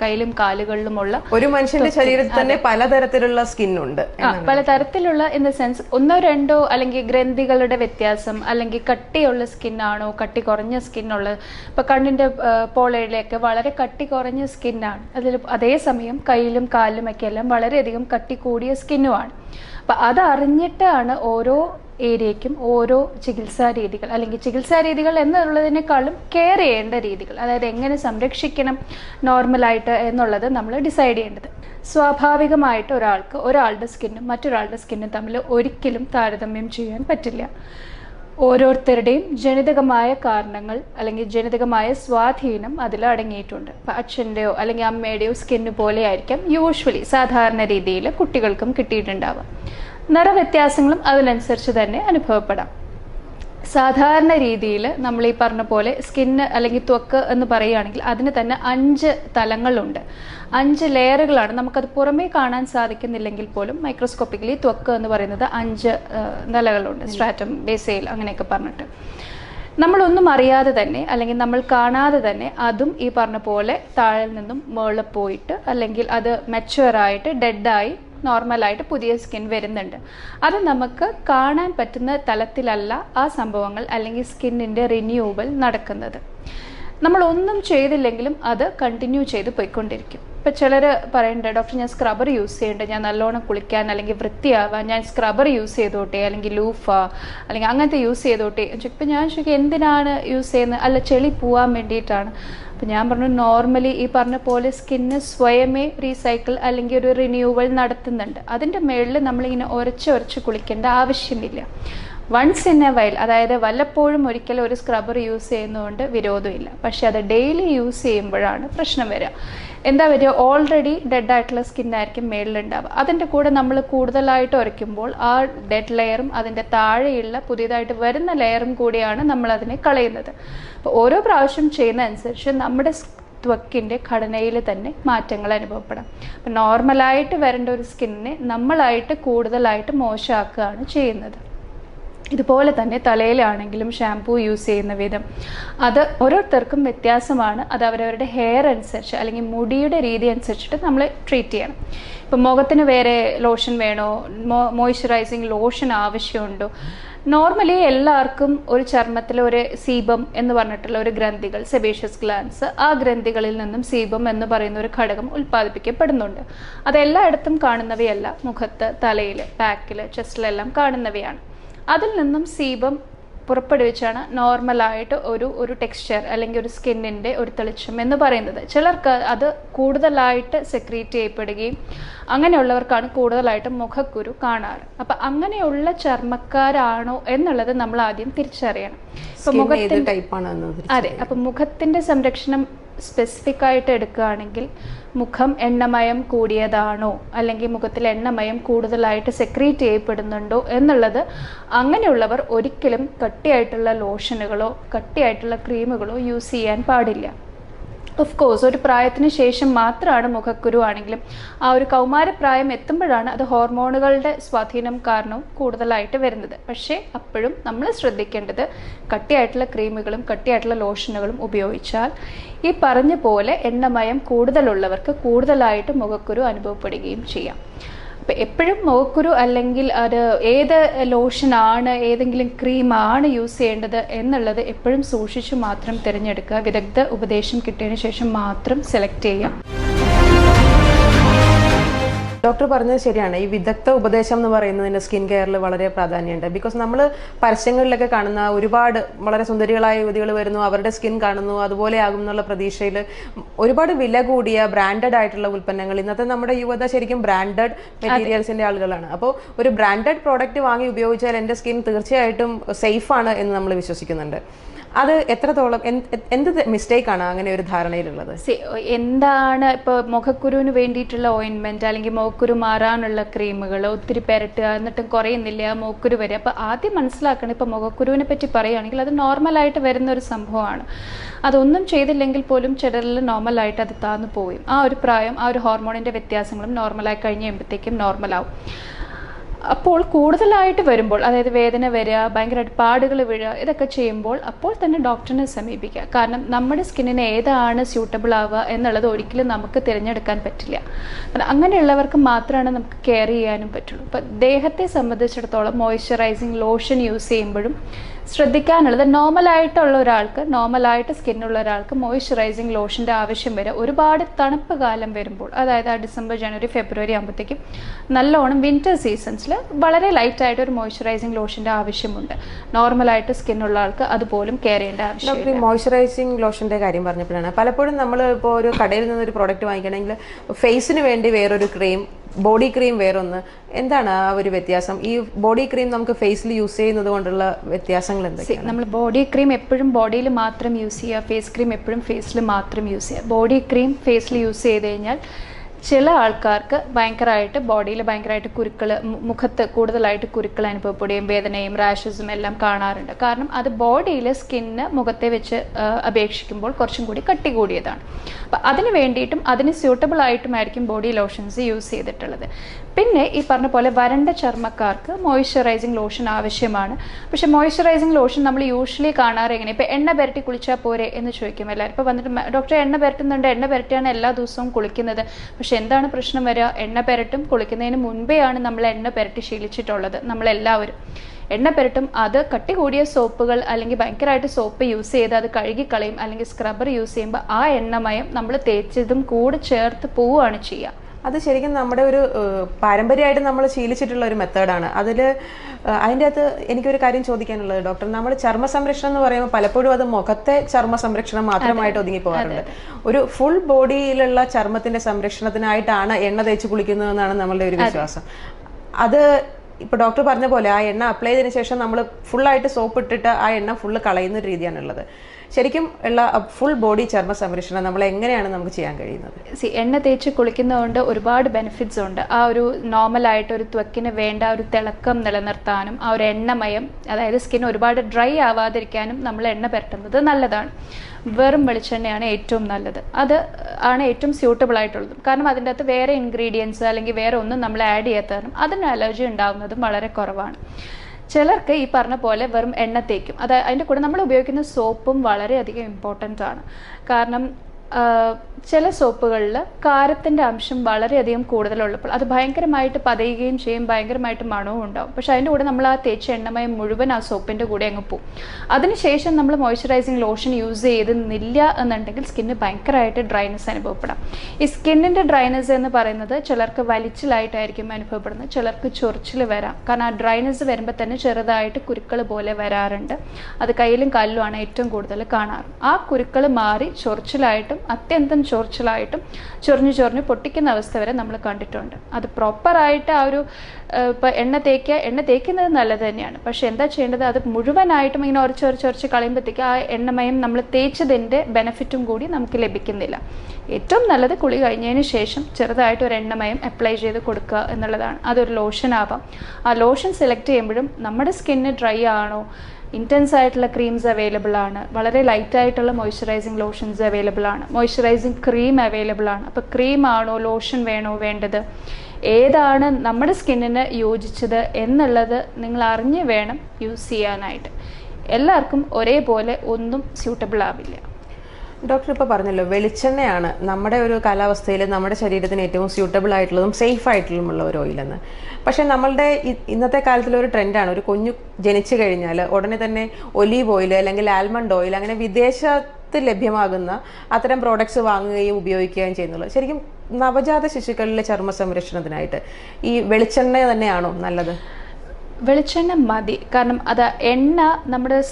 കയ്യിലും കാലുകളിലുമുള്ള ഒരു മനുഷ്യന്റെ ശരീരത്തിൽ തന്നെ പലതരത്തിലുള്ള സ്കിൻ ഉണ്ട് പലതരത്തിലുള്ള ഇൻ ദ സെൻസ് ഒന്നോ രണ്ടോ അല്ലെങ്കിൽ ഗ്രന്ഥികളുടെ വ്യത്യാസം അല്ലെങ്കിൽ കട്ടിയുള്ള സ്കിന്നാണോ കട്ടി കുറഞ്ഞ സ്കിന്നുള്ളത് ഇപ്പൊ കണ്ണിന്റെ പോളയിലേക്ക് വളരെ കട്ടി കുറഞ്ഞ സ്കിന്നാണ് അതിൽ അതേസമയം കയ്യിലും കാലിലും ഒക്കെ എല്ലാം വളരെയധികം കട്ടി കൂടിയ സ്കിന്നുമാണ് അപ്പൊ അതറിഞ്ഞിട്ടാണ് ഓരോ ഏരിയയ്ക്കും ഓരോ ചികിത്സാ രീതികൾ അല്ലെങ്കിൽ ചികിത്സാ രീതികൾ എന്നുള്ളതിനേക്കാളും കെയർ ചെയ്യേണ്ട രീതികൾ അതായത് എങ്ങനെ സംരക്ഷിക്കണം നോർമലായിട്ട് എന്നുള്ളത് നമ്മൾ ഡിസൈഡ് ചെയ്യേണ്ടത്. സ്വാഭാവികമായിട്ട് ഒരാൾക്ക് ഒരാളുടെ സ്കിന്നും മറ്റൊരാളുടെ സ്കിന്നും തമ്മിൽ ഒരിക്കലും താരതമ്യം ചെയ്യാൻ പറ്റില്ല. ഓരോരുത്തരുടെയും ജനിതകമായ കാരണങ്ങൾ അല്ലെങ്കിൽ ജനിതകമായ സ്വാധീനം അതിൽ അടങ്ങിയിട്ടുണ്ട്. ഇപ്പം അച്ഛന്റെയോ അല്ലെങ്കിൽ അമ്മയുടെയോ സ്കിന്ന് പോലെയായിരിക്കാം യൂഷ്വലി സാധാരണ രീതിയിൽ കുട്ടികൾക്കും കിട്ടിയിട്ടുണ്ടാവുക. നിറവ്യത്യാസങ്ങളും അതിനനുസരിച്ച് തന്നെ അനുഭവപ്പെടാം. സാധാരണ രീതിയിൽ നമ്മൾ ഈ പറഞ്ഞ പോലെ സ്കിന്ന് അല്ലെങ്കിൽ ത്വക്ക് എന്ന് പറയുകയാണെങ്കിൽ അതിന് തന്നെ അഞ്ച് തലങ്ങളുണ്ട്. അഞ്ച് ലെയറുകളാണ്. നമുക്കത് പുറമേ കാണാൻ സാധിക്കുന്നില്ലെങ്കിൽ പോലും മൈക്രോസ്കോപ്പിക്കലി ത്വക്ക് എന്ന് പറയുന്നത് അഞ്ച് നിലകളുണ്ട്. സ്ട്രാറ്റം ബേസയിൽ അങ്ങനെയൊക്കെ പറഞ്ഞിട്ട്. നമ്മളൊന്നും അറിയാതെ തന്നെ അല്ലെങ്കിൽ നമ്മൾ കാണാതെ തന്നെ അതും ഈ പറഞ്ഞ പോലെ താഴെ നിന്നും മേളിൽ പോയിട്ട് അല്ലെങ്കിൽ അത് മെച്ചുവറായിട്ട് ഡെഡായി നോർമലായിട്ട് പുതിയ സ്കിൻ വരുന്നുണ്ട്. അത് നമുക്ക് കാണാൻ പറ്റുന്ന തലത്തിലല്ല ആ സംഭവങ്ങൾ അല്ലെങ്കിൽ സ്കിന്നിന്റെ റിന്യൂവൽ നടക്കുന്നത്. നമ്മൾ ഒന്നും ചെയ്തില്ലെങ്കിലും അത് കണ്ടിന്യൂ ചെയ്ത് പോയിക്കൊണ്ടിരിക്കും. ഇപ്പം ചിലർ പറയണ്ട ഡോക്ടർ ഞാൻ സ്ക്രബർ യൂസ് ചെയ്യേണ്ട. ഞാൻ നല്ലോണം കുളിക്കാൻ അല്ലെങ്കിൽ വൃത്തിയാവാൻ ഞാൻ സ്ക്രബർ യൂസ് ചെയ്തോട്ടെ? അല്ലെങ്കിൽ ലൂഫ അല്ലെങ്കിൽ അങ്ങനത്തെ യൂസ് ചെയ്തോട്ടെ? ഇപ്പം ഞാൻ ചോദിക്കും എന്തിനാണ് യൂസ് ചെയ്യുന്നത് അല്ല ചെളി പോവാൻ വേണ്ടിയിട്ടാണ്. അപ്പം ഞാൻ പറഞ്ഞു നോർമലി ഈ പറഞ്ഞ പോലെ സ്കിന്ന് സ്വയമേ റീസൈക്കിൾ അല്ലെങ്കിൽ ഒരു റിന്യൂവൽ നടത്തുന്നുണ്ട്. അതിന്റെ മേളിൽ നമ്മളിങ്ങനെ ഉരച്ച് ഉരച്ച് കുളിക്കേണ്ട ആവശ്യമില്ല. വൺസ് ഇൻ എ വൈൽ അതായത് വല്ലപ്പോഴും ഒരിക്കലും ഒരു സ്ക്രബർ യൂസ് ചെയ്യുന്നതുകൊണ്ട് വിരോധമില്ല. പക്ഷേ അത് ഡെയിലി യൂസ് ചെയ്യുമ്പോഴാണ് പ്രശ്നം വരിക. എന്താ വരിക ഓൾറെഡി ഡെഡ് ആയിട്ടുള്ള സ്കിന്നായിരിക്കും മേളിലുണ്ടാവുക. അതിന്റെ കൂടെ നമ്മൾ കൂടുതലായിട്ട് ഉരയ്ക്കുമ്പോൾ ആ ഡെഡ് ലെയറും അതിന്റെ താഴെയുള്ള പുതിയതായിട്ട് വരുന്ന ലെയറും കൂടിയാണ് നമ്മൾ അതിനെ കളയുന്നത്. അപ്പോൾ ഓരോ പ്രാവശ്യം ചെയ്യുന്ന അനുസരിച്ച് നമ്മുടെ ത്വക്കിന്റെ ഘടനയിൽ തന്നെ മാറ്റങ്ങൾ അനുഭവപ്പെടാം. അപ്പം നോർമലായിട്ട് വരേണ്ട ഒരു സ്കിന്നിനെ നമ്മളായിട്ട് കൂടുതലായിട്ട് മോശമാക്കുകയാണ് ചെയ്യുന്നത്. ഇതുപോലെ തന്നെ തലയിലാണെങ്കിലും ഷാംപൂ യൂസ് ചെയ്യുന്ന വിധം. അത് ഓരോരുത്തർക്കും വ്യത്യാസമാണ്. അത് അവരവരുടെ ഹെയർ അനുസരിച്ച് അല്ലെങ്കിൽ മുടിയുടെ രീതി അനുസരിച്ചിട്ട് നമ്മൾ ട്രീറ്റ് ചെയ്യണം. ഇപ്പം മുഖത്തിന് വേറെ ലോഷൻ വേണോ? മോ മോയ്സ്ചറൈസിങ് ലോഷൻ ആവശ്യമുണ്ടോ? നോർമലി എല്ലാവർക്കും ഒരു ചർമ്മത്തിൽ ഒരു സീബം എന്ന് പറഞ്ഞിട്ടുള്ള ഒരു ഗ്രന്ഥികൾ സെബേഷ്യസ് ഗ്ലാൻസ് ആ ഗ്രന്ഥികളിൽ നിന്നും സീബം എന്ന് പറയുന്ന ഒരു ഘടകം ഉൽപ്പാദിപ്പിക്കപ്പെടുന്നുണ്ട്. അത് എല്ലായിടത്തും കാണുന്നവയല്ല. മുഖത്ത് തലയിൽ ബാക്കിൽ ചെസ്റ്റിലെല്ലാം കാണുന്നവയാണ്. അതിൽ നിന്നും സീബം പുറപ്പെടുവിച്ചാണ് നോർമലായിട്ട് ഒരു ഒരു ടെക്സ്ചർ അല്ലെങ്കിൽ ഒരു സ്കിന്നിന്റെ ഒരു തെളിച്ചം എന്ന് പറയുന്നത്. ചിലർക്ക് അത് കൂടുതലായിട്ട് സെക്രീറ്റ് ചെയ്യപ്പെടുകയും അങ്ങനെയുള്ളവർക്കാണ് കൂടുതലായിട്ട് മുഖക്കുരു കാണാറ്. അപ്പം അങ്ങനെയുള്ള ചർമ്മക്കാരാണോ എന്നുള്ളത് നമ്മൾ ആദ്യം തിരിച്ചറിയണം. ഇപ്പം മുഖത്തിന്റെ അതെ അപ്പം മുഖത്തിന്റെ സംരക്ഷണം സ്പെസിഫിക് ആയിട്ട് എടുക്കുകയാണെങ്കിൽ മുഖം എണ്ണമയം കൂടിയതാണോ? അല്ലെങ്കിൽ മുഖത്തിൽ എണ്ണമയം കൂടുതലായിട്ട് സെക്രീറ്റ് ചെയ്യപ്പെടുന്നുണ്ടോ എന്നുള്ളത് അങ്ങനെയുള്ളവർ ഒരിക്കലും കട്ടിയായിട്ടുള്ള ലോഷനുകളോ കട്ടിയായിട്ടുള്ള ക്രീമുകളോ യൂസ് ചെയ്യാൻ പാടില്ല. ഓഫ് കോഴ്സ് ഒരു പ്രായത്തിന് ശേഷം മാത്രമാണ് മുഖക്കുരു ആണെങ്കിലും ആ ഒരു കൗമാരപ്രായം എത്തുമ്പോഴാണ് അത് ഹോർമോണുകളുടെ സ്വാധീനം കാരണവും കൂടുതലായിട്ട് വരുന്നത്. പക്ഷേ അപ്പോഴും നമ്മൾ ശ്രദ്ധിക്കേണ്ടത് കട്ടിയായിട്ടുള്ള ക്രീമുകളും കട്ടിയായിട്ടുള്ള ലോഷനുകളും ഉപയോഗിച്ചാൽ ഈ പറഞ്ഞ പോലെ എണ്ണമയം കൂടുതലുള്ളവർക്ക് കൂടുതലായിട്ട് മുഖക്കുരു അനുഭവപ്പെടുകയും ചെയ്യാം. എപ്പോഴും മുഖക്കുരു അല്ലെങ്കിൽ അത് ഏത് ലോഷനാണ് ഏതെങ്കിലും ക്രീമാണ് യൂസ് ചെയ്യേണ്ടത് എന്നുള്ളത് എപ്പോഴും സൂക്ഷിച്ചു മാത്രം തിരഞ്ഞെടുക്കുക. വിദഗ്ധ ഉപദേശം കിട്ടിയതിന് ശേഷം മാത്രം സെലക്ട് ചെയ്യുക. ഡോക്ടർ പറഞ്ഞത് ശരിയാണ്. ഈ വിദഗ്ധ ഉപദേശം എന്ന് പറയുന്നതിന് സ്കിൻ കെയറിൽ വളരെ പ്രാധാന്യമുണ്ട്. ബിക്കോസ് നമ്മൾ പരസ്യങ്ങളിലൊക്കെ കാണുന്ന ഒരുപാട് വളരെ സുന്ദരികളായ യുവതികൾ വരുന്നു അവരുടെ സ്കിൻ കാണുന്നു അതുപോലെ ആകും എന്നുള്ള പ്രതീക്ഷയിൽ ഒരുപാട് വില കൂടിയ ബ്രാൻഡഡ് ആയിട്ടുള്ള ഉൽപ്പന്നങ്ങൾ ഇന്നത്തെ നമ്മുടെ യുവത ശരിക്കും ബ്രാൻഡഡ് മെറ്റീരിയൽസിന്റെ ആളുകളാണ്. അപ്പോൾ ഒരു ബ്രാൻഡഡ് പ്രോഡക്റ്റ് വാങ്ങി ഉപയോഗിച്ചാൽ എന്റെ സ്കിൻ തീർച്ചയായിട്ടും സേഫാണ് എന്ന് നമ്മൾ വിശ്വസിക്കുന്നുണ്ട്. അത് എത്രത്തോളം എന്ത് മിസ്റ്റേക്ക് ആണ് അങ്ങനെ ഒരു ധാരണയിലുള്ളത്? എന്താണ് ഇപ്പോൾ മുഖക്കുരുവിന് വേണ്ടിയിട്ടുള്ള ഓയിൻമെന്റ് അല്ലെങ്കിൽ മുഖക്കുരു മാറാനുള്ള ക്രീമുകൾ ഒത്തിരി പെരട്ടുക എന്നിട്ടും കുറയുന്നില്ല മുഖക്കുരു വരെ. അപ്പോൾ ആദ്യം മനസ്സിലാക്കണം ഇപ്പോൾ മുഖക്കുരുവിനെ പറ്റി പറയുകയാണെങ്കിൽ അത് നോർമൽ ആയിട്ട് വരുന്ന ഒരു സംഭവമാണ്. അതൊന്നും ചെയ്തില്ലെങ്കിൽ പോലും ചിലരിൽ നോർമലായിട്ട് അത് താന്നു പോവും. ആ ഒരു പ്രായം ആ ഒരു ഹോർമോണിന്റെ വ്യത്യാസങ്ങളും നോർമലായി കഴിഞ്ഞ് കഴിയുമ്പോഴത്തേക്കും നോർമലാവും. അപ്പോൾ കൂടുതലായിട്ട് വരുമ്പോൾ അതായത് വേദന വരിക ഭയങ്കരമായിട്ട് പാടുകൾ വീഴുക ഇതൊക്കെ ചെയ്യുമ്പോൾ അപ്പോൾ തന്നെ ഡോക്ടറിനെ സമീപിക്കുക. കാരണം നമ്മുടെ സ്കിന്നിന് ഏതാണ് സ്യൂട്ടബിൾ ആവുക എന്നുള്ളത് ഒരിക്കലും നമുക്ക് തിരഞ്ഞെടുക്കാൻ പറ്റില്ല. അങ്ങനെയുള്ളവർക്ക് മാത്രമാണ് നമുക്ക് കെയർ ചെയ്യാനും പറ്റുള്ളൂ. ഇപ്പം ദേഹത്തെ സംബന്ധിച്ചിടത്തോളം മോയ്സ്ചറൈസിങ് ലോഷൻ യൂസ് ചെയ്യുമ്പോഴും ശ്രദ്ധിക്കാനുള്ളത്. നോർമലായിട്ടുള്ള ഒരാൾക്ക് നോർമലായിട്ട് സ്കിന്നുള്ള ഒരാൾക്ക് മോയ്സ്ചറൈസിങ് ലോഷന്റെ ആവശ്യം വരെ ഒരുപാട് തണുപ്പ് കാലം വരുമ്പോൾ അതായത് ആ ഡിസംബർ ജനുവരി ഫെബ്രുവരി ആകുമ്പോഴത്തേക്കും നല്ലോണം വിന്റർ സീസൺസിൽ വളരെ ലൈറ്റായിട്ട് ഒരു മോയ്സ്ചറൈസിങ് ലോഷന്റെ ആവശ്യമുണ്ട്. നോർമലായിട്ട് സ്കിന്നുള്ള ആൾക്ക് അതുപോലും കെയർ ചെയ്യേണ്ട ആവശ്യം മോയ്സ്ചറൈസിങ് ലോഷന്റെ കാര്യം പറഞ്ഞപ്പോഴാണ്. പലപ്പോഴും നമ്മൾ ഇപ്പോൾ ഒരു കടയിൽ നിന്ന് ഒരു പ്രോഡക്റ്റ് വാങ്ങിക്കണമെങ്കിൽ ഫേസിന് വേണ്ടി വേറൊരു ക്രീം ബോഡി ക്രീം വേറൊന്ന്. എന്താണ് ആ ഒരു വ്യത്യാസം? ഈ ബോഡി ക്രീം നമുക്ക് ഫേസിൽ യൂസ് ചെയ്യുന്നത് കൊണ്ടുള്ള വ്യത്യാസങ്ങൾ എന്തൊക്കെയാണ്? നമ്മൾ ബോഡി ക്രീം എപ്പോഴും ബോഡിയിൽ മാത്രം യൂസ് ചെയ്യുക ഫേസ് ക്രീം എപ്പോഴും ഫേസിൽ മാത്രം യൂസ് ചെയ്യുക. ബോഡി ക്രീം ഫേസിൽ യൂസ് ചെയ്ത് കഴിഞ്ഞാൽ ചില ആൾക്കാർക്ക് ഭയങ്കരമായിട്ട് ബോഡിയിൽ ഭയങ്കരമായിട്ട് കുരുക്കൾ മുഖത്ത് കൂടുതലായിട്ട് കുരുക്കൾ അനുഭവപ്പെടുകയും വേദനയും റാഷസും എല്ലാം കാണാറുണ്ട്. കാരണം അത് ബോഡിയിൽ സ്കിന്ന് മുഖത്തെ വെച്ച് അപേക്ഷിക്കുമ്പോൾ കുറച്ചും കൂടി കട്ടി കൂടിയതാണ് അപ്പം അതിന് വേണ്ടിയിട്ടും അതിന് സ്യൂട്ടബിൾ ആയിട്ടുമായിരിക്കും ബോഡി ലോഷൻസ് യൂസ് ചെയ്തിട്ടുള്ളത്. പിന്നെ ഈ പറഞ്ഞ പോലെ വരണ്ട ചർമ്മക്കാർക്ക് മോയ്സ്ചറൈസിങ് ലോഷൻ ആവശ്യമാണ്. പക്ഷെ മോയ്സ്ചറൈസിങ് ലോഷൻ നമ്മൾ യൂഷ്വലി കാണാറ് എങ്ങനെ ഇപ്പം എണ്ണ പുരട്ടി കുളിച്ചാൽ പോരെ എന്ന് ചോദിക്കും എല്ലാവരും. ഇപ്പോൾ വന്നിട്ട് "മ- ഡോക്ടർ എണ്ണ പുരട്ടുന്നുണ്ട് എണ്ണ പുരട്ടിയാണ് എല്ലാ ദിവസവും കുളിക്കുന്നത്. എന്താണ് പ്രശ്നം വരിക? എണ്ണ പെരട്ടും കുളിക്കുന്നതിന് മുൻപെയാണ് നമ്മൾ എണ്ണ പെരട്ടി ശീലിച്ചിട്ടുള്ളത് നമ്മളെല്ലാവരും. എണ്ണ പെരട്ടും അത് കട്ടി കൂടിയ സോപ്പുകൾ അല്ലെങ്കിൽ ഭയങ്കരമായിട്ട് സോപ്പ് യൂസ് ചെയ്ത് അത് കഴുകിക്കളയും അല്ലെങ്കിൽ സ്ക്രബ്ബർ യൂസ് ചെയ്യുമ്പോൾ ആ എണ്ണമയം നമ്മൾ തേച്ചതും കൂടെ ചേർത്ത് പോവുകയാണ് ചെയ്യുക. അത് ശരിക്കും നമ്മുടെ ഒരു പാരമ്പര്യമായിട്ട് നമ്മൾ ശീലിച്ചിട്ടുള്ള ഒരു മെത്തേഡാണ്. അതിൽ അതിന്റെ അകത്ത് എനിക്കൊരു കാര്യം ചോദിക്കാനുള്ളത് ഡോക്ടർ. നമ്മൾ ചർമ്മ സംരക്ഷണം എന്ന് പറയുമ്പോൾ പലപ്പോഴും അത് മുഖത്തെ ചർമ്മ സംരക്ഷണം മാത്രമായിട്ട് ഒതുങ്ങി പോകാറുണ്ട്. ഒരു ഫുൾ ബോഡിയിലുള്ള ചർമ്മത്തിന്റെ സംരക്ഷണത്തിനായിട്ടാണ് എണ്ണ തേച്ച് കുളിക്കുന്നതെന്നാണ് നമ്മളുടെ ഒരു വിശ്വാസം. അത് ഇപ്പൊ ഡോക്ടർ പറഞ്ഞ പോലെ ആ എണ്ണ അപ്ലൈ ചെയ്തതിനു ശേഷം നമ്മൾ ഫുള്ളായിട്ട് സോപ്പ് ഇട്ടിട്ട് ആ എണ്ണ ഫുള്ള് കളയുന്ന ഒരു രീതിയാണുള്ളത്. ശരിക്കും ഉള്ള ഫുൾ ബോഡി ചർമ്മ സംരക്ഷണം നമ്മൾ എങ്ങനെയാണ് നമുക്ക് ചെയ്യാൻ കഴിയുന്നത്? സി എണ്ണ തേച്ച് കുളിക്കുന്നതുകൊണ്ട് ഒരുപാട് ബെനിഫിറ്റ്സ് ഉണ്ട്. ആ ഒരു നോർമൽ ആയിട്ട് ഒരു ത്വക്കിന് വേണ്ട ഒരു തിളക്കം നിലനിർത്താനും ആ ഒരു എണ്ണമയം അതായത് സ്കിൻ ഒരുപാട് ഡ്രൈ ആവാതിരിക്കാനും നമ്മൾ എണ്ണ പുരട്ടുന്നത് നല്ലതാണ്. വെറും വെളിച്ചെണ്ണയാണ് ഏറ്റവും നല്ലത്. അത് ആണ് ഏറ്റവും സ്യൂട്ടബിൾ ആയിട്ടുള്ളത്. കാരണം അതിന്റെ അകത്ത് വേറെ ഇൻഗ്രീഡിയൻസ് അല്ലെങ്കിൽ വേറെ ഒന്നും നമ്മൾ ആഡ് ചെയ്യാത്തതും അതിന് അലർജി ഉണ്ടാകുന്നതും വളരെ കുറവാണ്. ചിലർക്ക് ഈ പറഞ്ഞ പോലെ വെറും എണ്ണ തേക്കും. അത് അതിന്റെ കൂടെ നമ്മൾ ഉപയോഗിക്കുന്ന സോപ്പും വളരെയധികം ഇമ്പോർട്ടന്റ് ആണ്. കാരണം ചില സോപ്പുകളിൽ കാരത്തിന്റെ അംശം വളരെയധികം കൂടുതലുള്ളപ്പോൾ അത് ഭയങ്കരമായിട്ട് പതയുകയും ചെയ്യും ഭയങ്കരമായിട്ട് മണവും ഉണ്ടാവും. പക്ഷേ അതിന്റെ കൂടെ നമ്മൾ ആ തേച്ച എണ്ണമയം മുഴുവൻ ആ സോപ്പിന്റെ കൂടെ അങ്ങ് പോവും. അതിനുശേഷം നമ്മൾ മോയ്സ്ചറൈസിങ് ലോഷൻ യൂസ് ചെയ്തുന്നില്ല എന്നുണ്ടെങ്കിൽ സ്കിന്ന് ഭയങ്കരമായിട്ട് ഡ്രൈനെസ് അനുഭവപ്പെടാം. ഈ സ്കിന്നിന്റെ ഡ്രൈനെസ് എന്ന് പറയുന്നത് ചിലർക്ക് വലിച്ചിലായിട്ടായിരിക്കും അനുഭവപ്പെടുന്നത് ചിലർക്ക് ചൊറിച്ചിൽ വരാം. കാരണം ആ ഡ്രൈനെസ് വരുമ്പോൾ തന്നെ ചെറുതായിട്ട് കുരുക്കൾ പോലെ വരാറുണ്ട്. അത് കയ്യിലും കാലിലുമാണ് ഏറ്റവും കൂടുതൽ കാണാറ്. ആ കുരുക്കൾ മാറി ചൊറിച്ചിലായിട്ടും അത്യന്തം ചൊറിച്ചിലായിട്ടും ചൊറിഞ്ഞു ചൊറിഞ്ഞു പൊട്ടിക്കുന്ന അവസ്ഥ വരെ നമ്മൾ കണ്ടിട്ടുണ്ട്. അത് പ്രോപ്പറായിട്ട് ആ ഒരു ഇപ്പം എണ്ണ തേക്കുക എണ്ണ തേക്കുന്നത് നല്ലത് തന്നെയാണ്. പക്ഷെ എന്താ ചെയ്യേണ്ടത്? അത് മുഴുവനായിട്ടും ഇങ്ങനെ ഉരച്ച് ഉരച്ച് ഉരച്ച് കളയുമ്പോഴത്തേക്ക് ആ എണ്ണമയം നമ്മൾ തേച്ചതിന്റെ ബെനഫിറ്റും കൂടി നമുക്ക് ലഭിക്കുന്നില്ല. ഏറ്റവും നല്ലത് കുളി കഴിഞ്ഞതിന് ശേഷം ചെറുതായിട്ട് ഒരു എണ്ണമയം അപ്ലൈ ചെയ്ത് കൊടുക്കുക എന്നുള്ളതാണ്. അതൊരു ലോഷൻ ആവാം. ആ ലോഷൻ സെലക്ട് ചെയ്യുമ്പോഴും നമ്മുടെ സ്കിന്ന് ഡ്രൈ ആണോ ഇന്റൻസ് ആയിട്ടുള്ള ക്രീംസ് അവൈലബിൾ ആണ്. വളരെ ലൈറ്റ് ആയിട്ടുള്ള മോയ്സ്ചറൈസിങ് ലോഷൻസ് അവൈലബിൾ ആണ്. മോയ്സ്ചറൈസിങ് ക്രീം അവൈലബിൾ ആണ്. അപ്പോൾ ക്രീം ആണോ ലോഷൻ വേണോ വേണ്ടത്? ഏതാണ് നമ്മുടെ സ്കിന്നിന് യോജിച്ചത് എന്നുള്ളത് നിങ്ങൾ അറിഞ്ഞ് വേണം യൂസ് ചെയ്യാനായിട്ട്. എല്ലാവർക്കും ഒരേപോലെ ഒന്നും സ്യൂട്ടബിൾ ആവില്ല. ഡോക്ടർ ഇപ്പോൾ പറഞ്ഞല്ലോ വെളിച്ചെണ്ണയാണ് നമ്മുടെ ഒരു കാലാവസ്ഥയിൽ നമ്മുടെ ശരീരത്തിന് ഏറ്റവും സ്യൂട്ടബിൾ ആയിട്ടുള്ളതും സേഫ് ആയിട്ടുള്ളതുമുള്ള ഒരു ഓയിലെന്ന് പക്ഷേ നമ്മളുടെ ഇന്നത്തെ കാലത്തിലെ ഒരു ട്രെൻഡാണ് ഒരു കുഞ്ഞു ജനിച്ചു കഴിഞ്ഞാൽ ഉടനെ തന്നെ ഒലീവ് ഓയിൽ അല്ലെങ്കിൽ ആൽമണ്ട് ഓയിൽ അങ്ങനെ വിദേശത്ത് ലഭ്യമാകുന്ന അത്തരം പ്രോഡക്ട്സ് വാങ്ങുകയും ഉപയോഗിക്കുകയും ചെയ്യുന്നുള്ളൂ. ശരിക്കും നവജാത ശിശുക്കളിലെ ചർമ്മ സംരക്ഷണത്തിനായിട്ട് ഈ വെളിച്ചെണ്ണ തന്നെയാണോ നല്ലത്? വെളിച്ചെണ്ണ മതി. കാരണം അത് എണ്ണ നമ്മുടെ